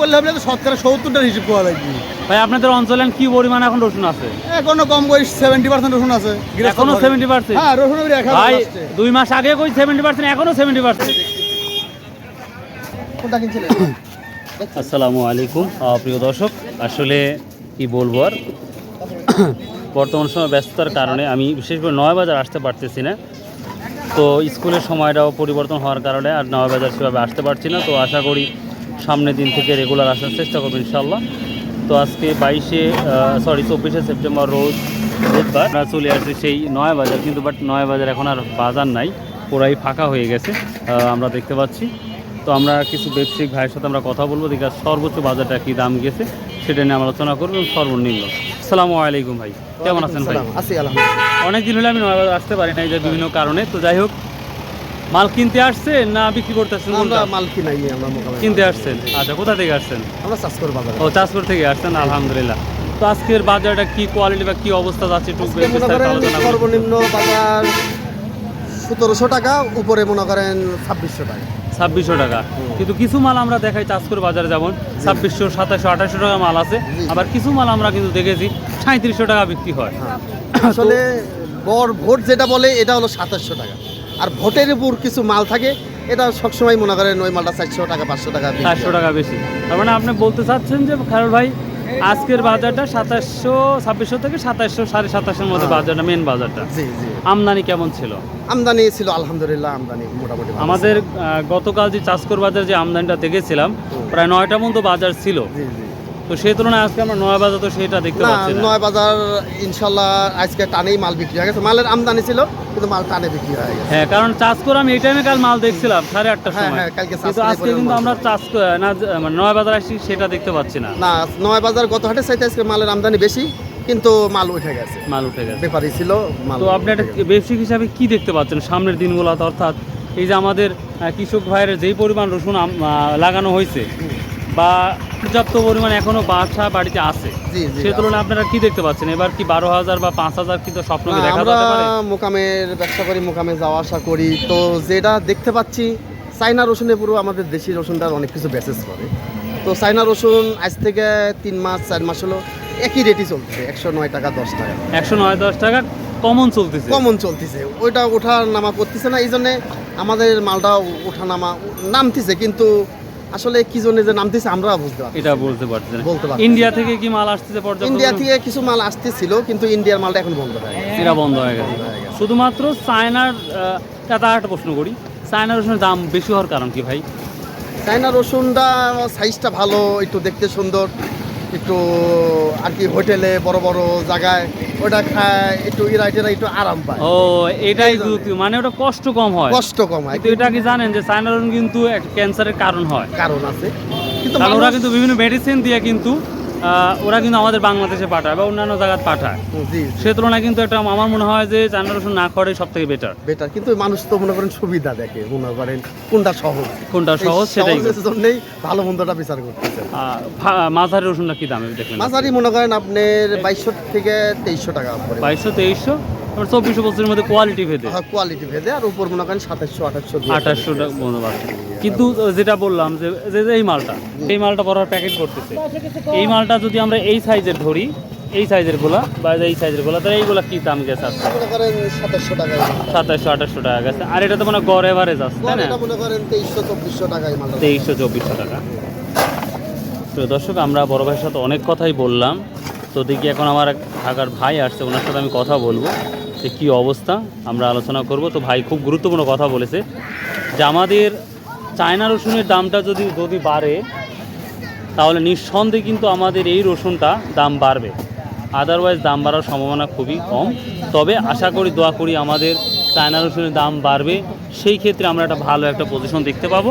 করলে হবে তো শতকরা সত্তরটার হিসেব করা লাগবে ভাই আপনাদের অঞ্চলে কি পরিমাণ এখন রসুন আছে? এখনও কম করে সেভেন্টি পার্সেন্ট রসুন আছে। এখনও সেভেন্টি পার্সেন্ট হ্যাঁ রসুনের রেখা ভাই দুই মাস আগে কই সেভেন্টি পার্সেন্ট এখনও সেভেন্টি পার্সেন্ট কোনটা কিনছিলেন আসসালামু আলাইকুম। প্রিয় দর্শক আসলে কি বলব আর? বর্তমান সময় ব্যস্ততার কারণে আমি বিশেষ করে নয় বাজার আসতে পারতেছি না। তো স্কুলের সময়টাও পরিবর্তন হওয়ার কারণে আর নয় বাজার সেভাবে আসতে পারছি না। তো আশা করি সামনের দিন থেকে রেগুলার আসার চেষ্টা করব ইনশাল্লাহ তো আজকে বাইশে সরি চব্বিশে সেপ্টেম্বর রোজ বুধবার আমরা চলে আসছি সেই নয় বাজার কিন্তু বাট নয় বাজার এখন আর বাজার নাই পুরাই ফাঁকা হয়ে গেছে আমরা দেখতে পাচ্ছি। তো আমরা কিছু ব্যবসায়িক ভাইয়ের সাথে আমরা কথা বলব দেখি সর্বোচ্চ বাজারটা কি দাম গেছে সেটা নিয়ে আমরা আলোচনা করব এবং সর্বনিম্ন। আসসালামু আলাইকুম ভাই কেমন আছেন ভাই? অনেক দিন হলে আমি নয় বাজার আসতে পারি না এই যে বিভিন্ন কারণে তো যাই হোক মাল কিনতে আসছে না বিক্রি করতে আসছেন আমরা মাল কিনাই আমরা মোকাবেলা কিনতে আসছেন? আচ্ছা কোথা থেকে আসছেন? আমরা চাষ করে বাজারে। ও চাষপুর থেকে আসছেন আলহামদুলিল্লাহ। তো আজকের বাজারটা কি কোয়ালিটি বা কি অবস্থা যাচ্ছে একটু মনে বিস্তারিত আলোচনা সর্বনিম্ন বাজার সতেরোশো টাকা উপরে মনে করেন ছাব্বিশশো টাকা। ছাব্বিশশো টাকা। কিন্তু কিছু মাল আমরা দেখাই চাষপুর বাজারে যেমন ছাব্বিশশো সাতাশশো আঠাশশো টাকা মাল আছে। আবার কিছু মাল আমরা কিন্তু দেখেছি সাঁত্রিশশো টাকা বিক্রি হয়। হ্যাঁ। আসলে বড় ভোট যেটা বলে এটা হলো সাতাশশো টাকা। আর ভোটের উপর কিছু মাল থাকে এটা সবসময় মনে করেন ওই মালটা চারশো টাকা পাঁচশো টাকা চারশো টাকা বেশি। তার মানে আপনি বলতে চাচ্ছেন যে খায়রুল ভাই আজকের বাজারটা সাতাশশো ছাব্বিশশো থেকে সাতাশশো সাড়ে সাতাশের মধ্যে হ্যাঁ। বাজারটা মেন বাজারটা। জি জি। আমদানি কেমন ছিল? আমদানি ছিল আলহামদুলিল্লাহ আমদানি মোটামুটি আমাদের গতকাল যে চাষকর বাজার যে আমদানিটা দেখেছিলাম প্রায় নয়টা মতো বাজার ছিল। জি জি। তো সেই তুলনায় আজকে আমরা নয় বাজার তো সেটা দেখতে পাচ্ছি না। নয় বাজার ইনশাল্লাহ আজকে টানেই মাল বিক্রি হয়ে গেছে। মালের আমদানি ছিল কিন্তু মাল টানে বিক্রি হয়ে গেছে। হ্যাঁ কারণ চাষ করে আমি এই টাইমে কাল মাল দেখছিলাম সাড়ে আটটার হ্যাঁ, সময়। হ্যাঁ, কিন্তু আজকে কিন্তু আমরা চাষ না মানে নয় বাজার আসছি সেটা দেখতে পাচ্ছি না। না নয় বাজার গত হাটে চাইতে আজকে মালের আমদানি বেশি কিন্তু মাল উঠে গেছে। মাল উঠে গেছে। ব্যাপারী ছিল মাল তো আপনি একটা ব্যবসায়িক হিসাবে কি দেখতে পাচ্ছেন সামনের দিনগুলোতে? অর্থাৎ এই যে আমাদের কৃষক ভাইয়ের যেই পরিমাণ রসুন লাগানো হয়েছে বা পর্যাপ্ত পরিমাণ এখনও বাসা বাড়িতে আছে। জি তুলনায় আপনারা কি দেখতে পাচ্ছেন? এবার কি বারো হাজার বা পাঁচ হাজার কিন্তু স্বপ্ন কি দেখা যেতে পারে? মোকামের ব্যবসা করি মোকামে যাওয়া আসা করি। তো যেটা দেখতে পাচ্ছি চাইনা রসুনের পুরো আমাদের দেশি রসুনটার অনেক কিছু বেসেস করে। তো চাইনা রসুন আজ থেকে তিন মাস চার মাস হলো একই রেটই চলতেছে একশো নয় টাকা দশ টাকা। একশো নয় দশ টাকা কমন চলতেছে। কমন চলতেছে। ওইটা ওঠা নামা করতেছে না এই জন্যে আমাদের মালটা ওঠা নামা নামতেছে কিন্তু আসলে কি জন্য যে নামতেছে আমরা বুঝতে পারছি এটা বলতে পারছি না। বলতে পারছি ইন্ডিয়া থেকে কি মাল আসতেছে পর্যাপ্ত ইন্ডিয়া থেকে কিছু মাল আসতেছিল কিন্তু ইন্ডিয়ার মালটা এখন বন্ধ হয়ে গেছে। এটা বন্ধ হয়ে গেছে। শুধুমাত্র চায়নার একটা একটা প্রশ্ন করি। চায়নার রসুনের দাম বেশি হওয়ার কারণ কি ভাই? চায়না রসুনটা সাইজটা ভালো একটু দেখতে সুন্দর। একটু আর কি হোটেলে বড় বড় জায়গায় ওটা খায় একটু ইরা টিরা একটু আরাম পায়। ও এটাই মানে ওটা কষ্ট কম হয়। কষ্ট কম হয়। কিন্তু এটা কি জানেন যে সাইনারন কিন্তু একটা ক্যান্সারের কারণ হয়। কারণ আছে। কিন্তু ওরা কিন্তু বিভিন্ন মেডিসিন দিয়ে কিন্তু ওরা কিন্তু আমাদের বাংলাদেশে পাঠায় বা অন্যান্য জায়গায় পাঠায়। সে তুলনায় কিন্তু একটা আমার মনে হয় যে চায়না রসুন না করে সব থেকে বেটার বেটার কিন্তু মানুষ তো মনে করেন সুবিধা দেখে মনে করেন কোনটা সহজ। কোনটা সহজ সেটাই। জন্যই ভালো মন্দটা বিচার করতেছে। মাঝারি রসুনটা কি দামে? দেখলেন মাঝারি মনে করেন আপনার বাইশশো থেকে তেইশশো টাকা বাইশশো তেইশশো? চব্বিশশো বছরের মধ্যে কোয়ালিটি ভেদে। কোয়ালিটি ভেদে আর উপর মনে করেন সাতাশশো আঠাশশো আঠাশশো টাকা কিন্তু যেটা বললাম যে যে এই মালটা এই মালটা বড় প্যাকেট করতেছে। এই মালটা যদি আমরা এই সাইজের ধরি এই সাইজেরগুলা বা এই সাইজেরগুলা তাহলে এইগুলা কি দাম গেছে সাতাশশো টাকা সাতাশশো আঠাশশো টাকা গেছে। আর এটা তো মানে গড় এভারেজ আছে তাই না? মনে করেন তেইশশো চব্বিশশো টাকায় তেইশশো চব্বিশশো টাকা। তো দর্শক আমরা বড় ভাইয়ের সাথে অনেক কথাই বললাম। তো দেখি এখন আমার ঢাকার ভাই আসছে ওনার সাথে আমি কথা বলব। যে কী অবস্থা, আমরা আলোচনা করব। তো ভাই খুব গুরুত্বপূর্ণ কথা বলেছে যে আমাদের চায়না রসুনের দামটা যদি যদি বাড়ে, তাহলে নিঃসন্দেহে কিন্তু আমাদের এই রসুনটা দাম বাড়বে। আদারওয়াইজ দাম বাড়ার সম্ভাবনা খুবই কম। তবে আশা করি, দোয়া করি আমাদের চায়না রসুনের দাম বাড়বে। সেই ক্ষেত্রে আমরা একটা ভালো একটা পজিশন দেখতে পাবো।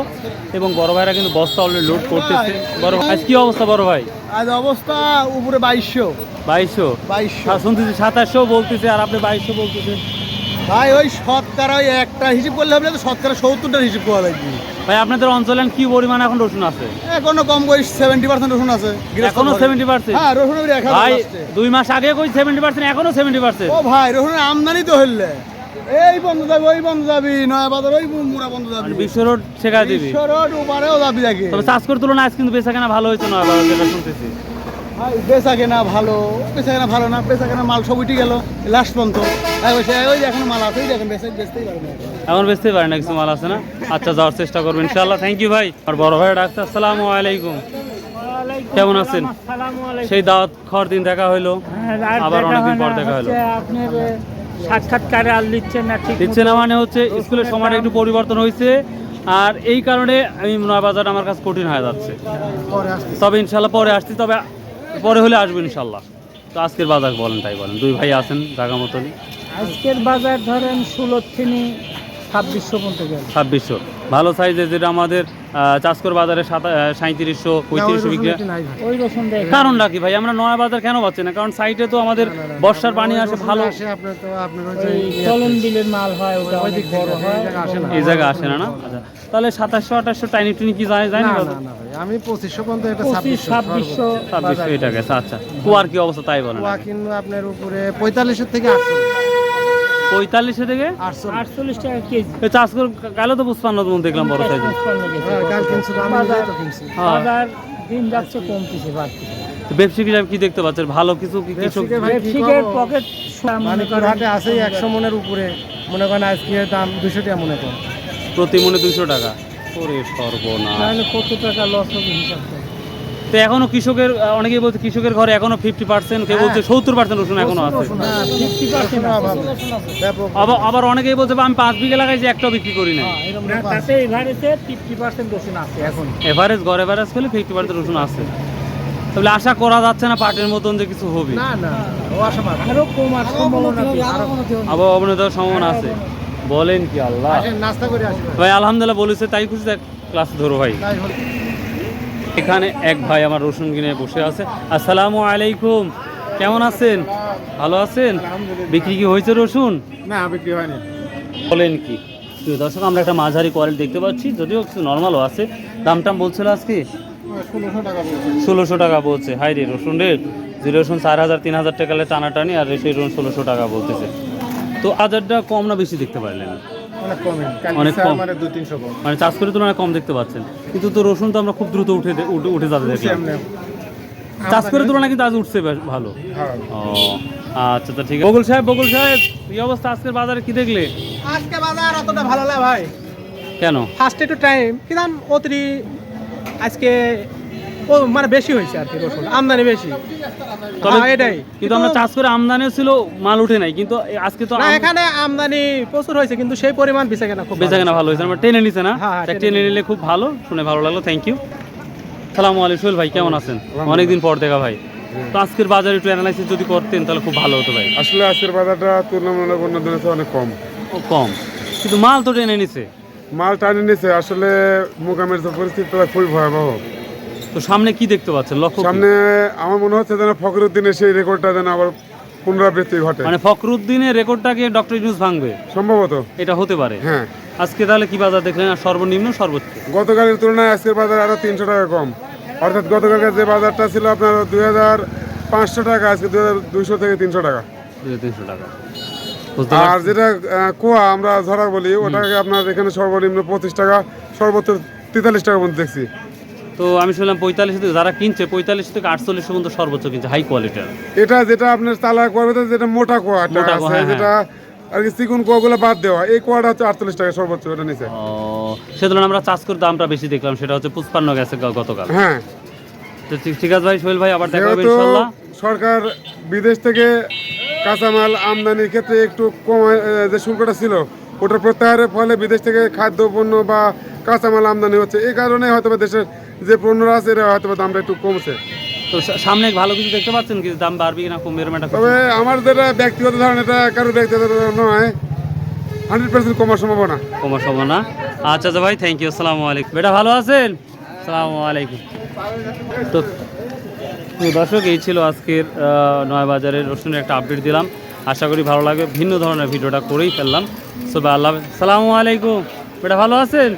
এবং বড় ভাইরা কিন্তু বস্তা অলরেডি লোড করতেছে। বড় ভাই আজ কী অবস্থা বড় ভাই? আজ অবস্থা উপরে বাইশশো। বাইশশো? বাইশশো। শুনতেছি সাতাশশো বলতেছে আর আপনি বাইশশো বলতেছেন। ভাই ওই শতকরা ওই একটা হিসেব করলে হবে তো শতকরা সত্তরটার হিসেব করা লাগবে ভাই আপনাদের অঞ্চলে কি পরিমাণ এখন রসুন আছে? এখনও কম করে সেভেন্টি পার্সেন্ট রসুন আছে এখনও সেভেন্টি পার্সেন্ট হ্যাঁ রসুনের রেখা ভাই দুই মাস আগে কই সেভেন্টি পার্সেন্ট এখনও সেভেন্টি পার্সেন্ট ও ভাই রসুনের আমদানি তো হইলে। এই বন্ধ যাবি ওই বন্ধ যাবি নয়া বাজার ওই মুড়া বন্ধ যাবি। বিশ্ব রোড শেখা দিবি। বিশ্ব রোড ওপারেও যাবি দেখে তবে চাষকর তুলনায় আজ কিন্তু বেচা কেনা ভালো হয়েছে নয় বাজার যেটা শুনতেছি। বেচা কেনা ভালো বেচা কেনা ভালো না বেচা কেনা মাল সব উঠে গেল লাস্ট পর্যন্ত। ওই এখন মাল আছে দেখেন বেচতেই পারে না। এখন বেচতেই পারে না কিছু মাল আছে না? আচ্ছা যাওয়ার চেষ্টা করবেন ইনশাল্লাহ থ্যাংক ইউ ভাই। আর বড় ভাই ডাক্তার আসসালামু আলাইকুম। কেমন আছেন? সেই দাওয়াত খাওয়ার দিন দেখা হইল আবার অনেকদিন পর দেখা হলো আপনার সাক্ষাৎকারে আর লিখছে না ঠিক দিচ্ছে না মানে হচ্ছে স্কুলের সময়টা একটু পরিবর্তন হয়েছে। আর এই কারণে আমি নয় বাজার আমার কাছে কঠিন হয়ে যাচ্ছে। তবে ইনশাল্লাহ পরে আসছি তবে পরে হলে আসব ইনশাল্লাহ তো আজকের বাজার বলেন তাই বলেন। দুই ভাই আছেন জায়গা মতনই। আজকের বাজার ধরেন ষোলোর থেকে ছাব্বিশশো ছাব্বিশশো। ভালো সাইজের যেটা আমাদের চাষকর বাজারে সাঁত্রিশশো পঁয়ত্রিশশো বিক্রি কারণটা কি ভাই? আমরা নয়া বাজার কেন পাচ্ছি না? কারণ সাইটে তো আমাদের বর্ষার পানি আসে ভালো। হয় হয়। এই জায়গায় আসে না না? আচ্ছা তাহলে সাতাশশো আঠাশশো টাইনি টুনি কি যায় যায় না আমি পঁচিশশো পর্যন্ত এটা ছাব্বিশশো ছাব্বিশশো এটা গেছে আচ্ছা কুয়ার কি অবস্থা তাই বলেন। কুয়া কিন্তু আপনার উপরে পঁয়তাল্লিশের থেকে আটশো পঁয়তাল্লিশে থেকে? আটশো আটচল্লিশ টাকা কেজি। চাষ করে কালো তো পুষ্পান্ন দেখলাম বড় সাইজে। হ্যাঁ, বাজার- হ্যাঁ। বাজার দিন যাচ্ছে কমতেছে বাড়তেছে। ব্যবসায়িক কি দেখতে পাচ্ছেন? ভালো কিছু কৃষক? পকেট মানে হাটে আছে একশো মনের উপরে। মনে করেন আজকে দাম দুশো টাকা মনে করেন। প্রতি মনে দুশো টাকা। ওরে কত টাকা লস হবে হিসাব তো এখনও কৃষকের অনেকেই বলছে কৃষকের ঘরে এখনও ফিফটি পার্সেন্ট কেউ বলছে সত্তর পার্সেন্ট রসুন এখনও আছে। ফিফটি পার্সেন্ট আবার আবার অনেকেই বলছে আমি পাঁচ বিঘা লাগাইছি একটাও বিক্রি করি না এভারেজে এখন। এভারেজ করলে ফিফটি পার্সেন্ট রসুন আছে। তাহলে আশা করা যাচ্ছে না পাটের মতন যে কিছু হবে। না না ও আশাবাদ আরও কম আর সম্ভাবনা বেশি। আবার অবনতি হওয়ার সম্ভাবনা আছে। বলেন কি আল্লাহ। আসেন নাস্তা করে আসি ভাই। আলহামদুলিল্লাহ বলেছে তাই খুশি ক্লাস ধরো ভাই। এখানে এক ভাই আমার রসুন কিনে বসে আছে। আসসালামু আলাইকুম। কেমন আছেন? ভালো আছেন? বিক্রি কি হয়েছে রসুন? না বিক্রি হয়নি। বলেন কি? দর্শক আমরা একটা মাঝারি কোয়ালিটি দেখতে পাচ্ছি যদিও কিছু নর্মালও আছে। দাম টাম বলছিল আজকে? ষোলোশো টাকা বলছে টাকা হাই রে রসুন রেট যে রসুন চার হাজার তিন হাজার টাকালে টানাটানি আর সেই রসুন ষোলোশো টাকা বলতেছে। তো হাজারটা কম না বেশি দেখতে পারলেন? অনেক কম। মানে মানে চাষ করে তুলনায় কম দেখতে পাচ্ছেন। কিন্তু তো রসুন তো আমরা খুব দ্রুত উঠে উঠে দেখলাম। চাষ করে তুলনায় কিন্তু আজ উঠছে বেশ ভালো। হ্যাঁ। ও আচ্ছা তো ঠিক আছে। বকুল সাহেব বকুল সাহেব কি অবস্থা আজকের বাজারে? কি দেখলে? আজকে বাজার অতটা ভালো না ভাই। কেন? ফার্স্ট একটু টাইম কি দাম অতরি আজকে ও মানে বেশি হয়েছে আর কি রসুন আমদানি বেশি। তবে এটাই। কিন্তু আমরা চাষ করে আমদানিও ছিল মাল উঠে নাই কিন্তু আজকে তো না এখানে আমদানি প্রচুর হয়েছে কিন্তু সেই পরিমাণ বেচা কেনা খুব বেচা কেনা ভালো হয়েছে আমরা টেনে নিছে না। তা টেনে টেনে নিলে খুব ভালো শুনে ভালো লাগল থ্যাংক ইউ সালাম আলাইকুম সোহেল ভাই কেমন আছেন? অনেকদিন পর দেখা ভাই। তো আজকের বাজার একটু অ্যানালাইসিস যদি করতেন তাহলে খুব ভালো হতো ভাই। আসলে আজকের বাজারটা তুলনামূলক অন্য দিনের অনেক কম। ও কম। কিন্তু মাল তো টেনে নিছে। মাল টানে নিছে আসলে মোকামের যে পরিস্থিতিটা খুবই ভয়াবহ। তো সামনে কি দেখতে পাচ্ছেন? লক্ষ্য সামনে আমার মনে হচ্ছে যেন ফখরুদ্দিনের সেই রেকর্ডটা যেন আবার পুনরাবৃত্তি ঘটে। মানে ফখরুদ্দিনের রেকর্ডটাকে ডক্টর ইউনুস ভাঙবে? সম্ভবত। এটা হতে পারে। হ্যাঁ। আজকে তাহলে কি বাজার দেখলেন? আর সর্বনিম্ন সর্বোচ্চ? গতকালের তুলনায় আজকের বাজার আরও তিনশো টাকা কম। অর্থাৎ গতকালকে যে বাজারটা ছিল আপনার দুই হাজার পাঁচশো টাকা আজকে দুই হাজার দুইশো থেকে তিনশো টাকা। তিনশো টাকা। আর যেটা কোয়া আমরা ধরা বলি ওটাকে আপনার এখানে সর্বনিম্ন পঁচিশ টাকা সর্বোচ্চ তেতাল্লিশ টাকা পর্যন্ত দেখছি। তো আমি শুনলাম পঁয়তাল্লিশ থেকে যারা কিনছে পঁয়তাল্লিশ থেকে আটচল্লিশ পর্যন্ত সর্বোচ্চ কিনছে হাই কোয়ালিটির এটা যেটা আপনার চালা কোয়ার যেটা মোটা কোয়াটা আছে হ্যাঁ, যেটা আর কি চিকুন কোয়াগুলো বাদ দেওয়া এই কোয়াটা হচ্ছে আটচল্লিশ টাকা সর্বোচ্চ ওটা নিচে। ও সে তুলনায় আমরা চাষ করে দামটা বেশি দেখলাম সেটা হচ্ছে পুষ্পান্ন গেছে গতকাল। হ্যাঁ। তো ঠিক আছে ভাই সোহেল ভাই আবার দেখা হবে সরকার বিদেশ থেকে কাঁচামাল আমদানির ক্ষেত্রে একটু কম যে শুল্কটা ছিল ওটা প্রত্যাহারের ফলে বিদেশ থেকে খাদ্যপণ্য বা কাঁচামাল আমদানি হচ্ছে এই কারণে হয়তো দেশের যে পণ্যরা আছে এরা হয়তো বা দামটা একটু কমছে। তো সামনে ভালো কিছু দেখতে পাচ্ছেন কি? দাম বাড়বে কিনা কমবে এরকম একটা তবে আমার যেটা ব্যক্তিগত ধারণা এটা কারও ব্যক্তিগত নয়। হান্ড্রেড পার্সেন্ট কমার সম্ভাবনা। কমার সম্ভাবনা? আচ্ছা আচ্ছা ভাই থ্যাংক ইউ আসসালামু আলাইকুম। বেটা ভালো আছেন? আসসালামু আলাইকুম। তো দর্শক এই ছিল আজকের নয় বাজারের রসুনের একটা আপডেট দিলাম। আশা করি ভালো লাগবে। ভিন্ন ধরনের ভিডিওটা করেই ফেললাম। সবাই আল্লাহ। আসসালামু আলাইকুম। বেটা ভালো আছেন?